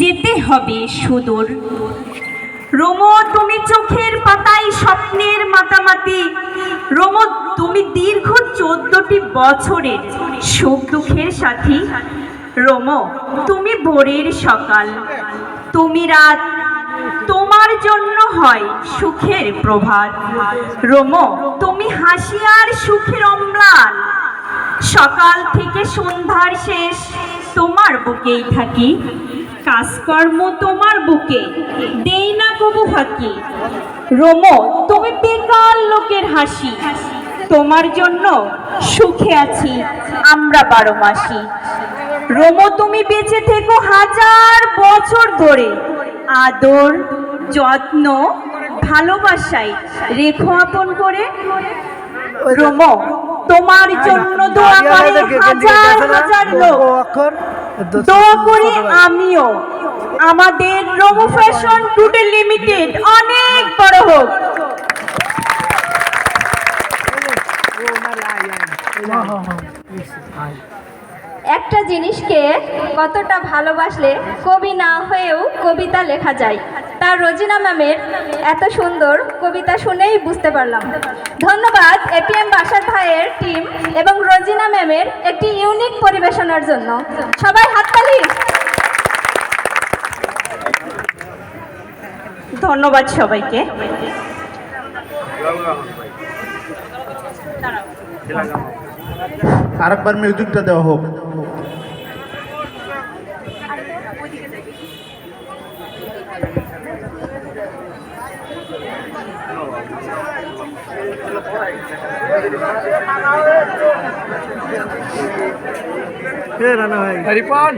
যেতে হবে সুদূর। রোমো, তুমি চোখের পাতায় স্বপ্নের মাতামাতি। রোমো, তুমি দীর্ঘ চোদ্দটি বছরের সুখ দুঃখের সাথী। রোমো, তুমি ভোরের সকাল। তুমি রাত। তোমার জন্য হয় সুখের প্রভাত। রোমো, তুমি হাসি আর সুখের অম্লান। সকাল থেকে সন্ধ্যার শেষ, তোমার বুকেই থাকি। কাজকর্ম তোমার বুকে দেই না কবু ফাঁকি রোমো তুমি বেকার লোকের হাসি তোমার জন্য সুখে আছি আমরা বারো মাসি রোমো তুমি বেঁচে থেকো হাজার বছর ধরে আদর যত্ন ভালোবাসায় রেখো আপন করে রোমো তোমার জন্য দোয়া করে হাজার হাজার লোক দোয়া করি আমিও। আমাদের রোমো ফ্যাশন টুডে লিমিটেড অনেক বড় হোক। একটা জিনিসকে কতটা ভালোবাসলে কবি না হয়েও কবিতা লেখা যায়। তার রোজিনা ম্যামের এত সুন্দর কবিতা শুনেই বুঝতে পারলাম। ধন্যবাদ এটিএম বাসার ভাইয়ের টিম এবং রোজিনা ম্যামের একটি ইউনিক পরিবেশনার জন্য। সবাই হাততালি ধন্যবাদ সবাইকে। আরেকবার মিউজিকটা দেওয়া হোক। রানা ভাই হরিপন।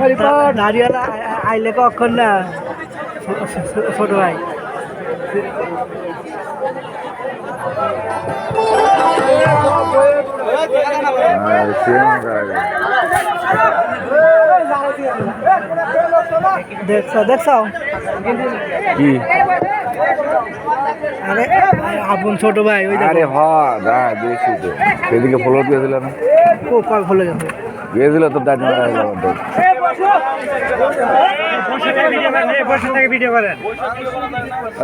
হরিপন। নারিয়ালা আইলে কখন না। ছোট ভাই। দেখছ দেখছ? কি? আরে আপন ছোট ভাই ওই আরে হ দা দেখছি তো। সেদিকে ফলো দিয়েছিল না? দেখো কল খুলে গেছে। গিয়েছিল তো দাঁড় মারা যাবার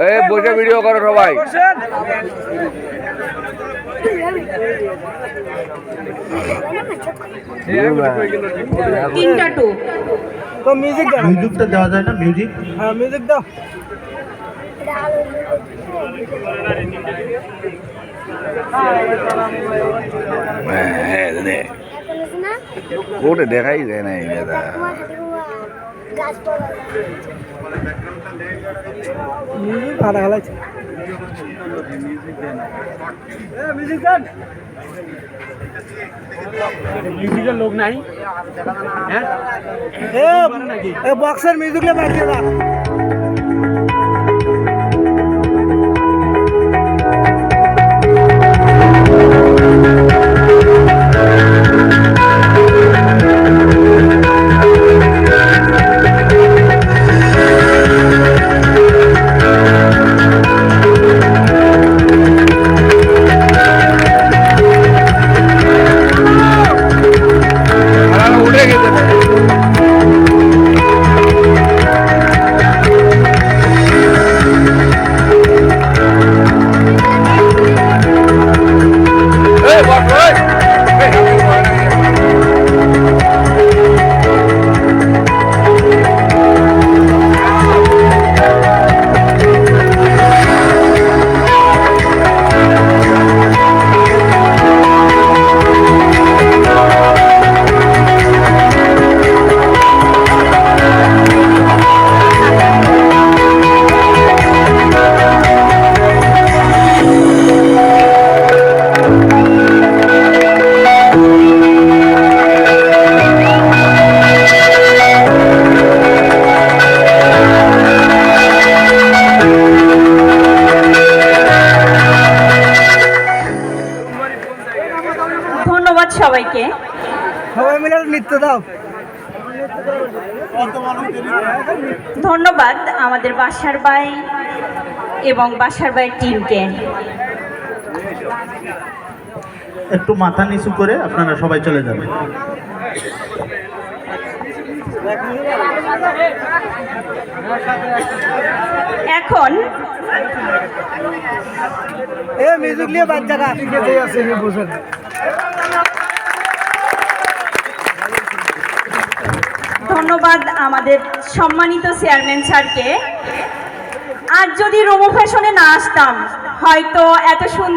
এই বসে ভিডিও করো সবাই। তিনটা টু। তো মিউজিক দাও। মিউজিকটা দেওয়া যায় না মিউজিক হ্যাঁ মিউজিক দাও। কোটে দেখাই যায় না দাদা মিউজিকের লোক নাই হ্যাঁ বক্সের মিউজিক সবাইকে। সবাই মিলে নৃত্য দাও। ধন্যবাদ আমাদের বাসার বাই এবং বাসার বাইয়ের টিমকে একটু মাথা নিচু করে আপনারা সবাই চলে যাবেন। এখন এ মিউজিক নিয়ে বাচ্চা কা শিখেছে আছে বুঝুন ধন্যবাদ আমাদের সম্মানিত চেয়ারম্যান স্যারকে। আর যদি রোমো ফ্যাশনে না আসতাম হয়তো এত সুন্দর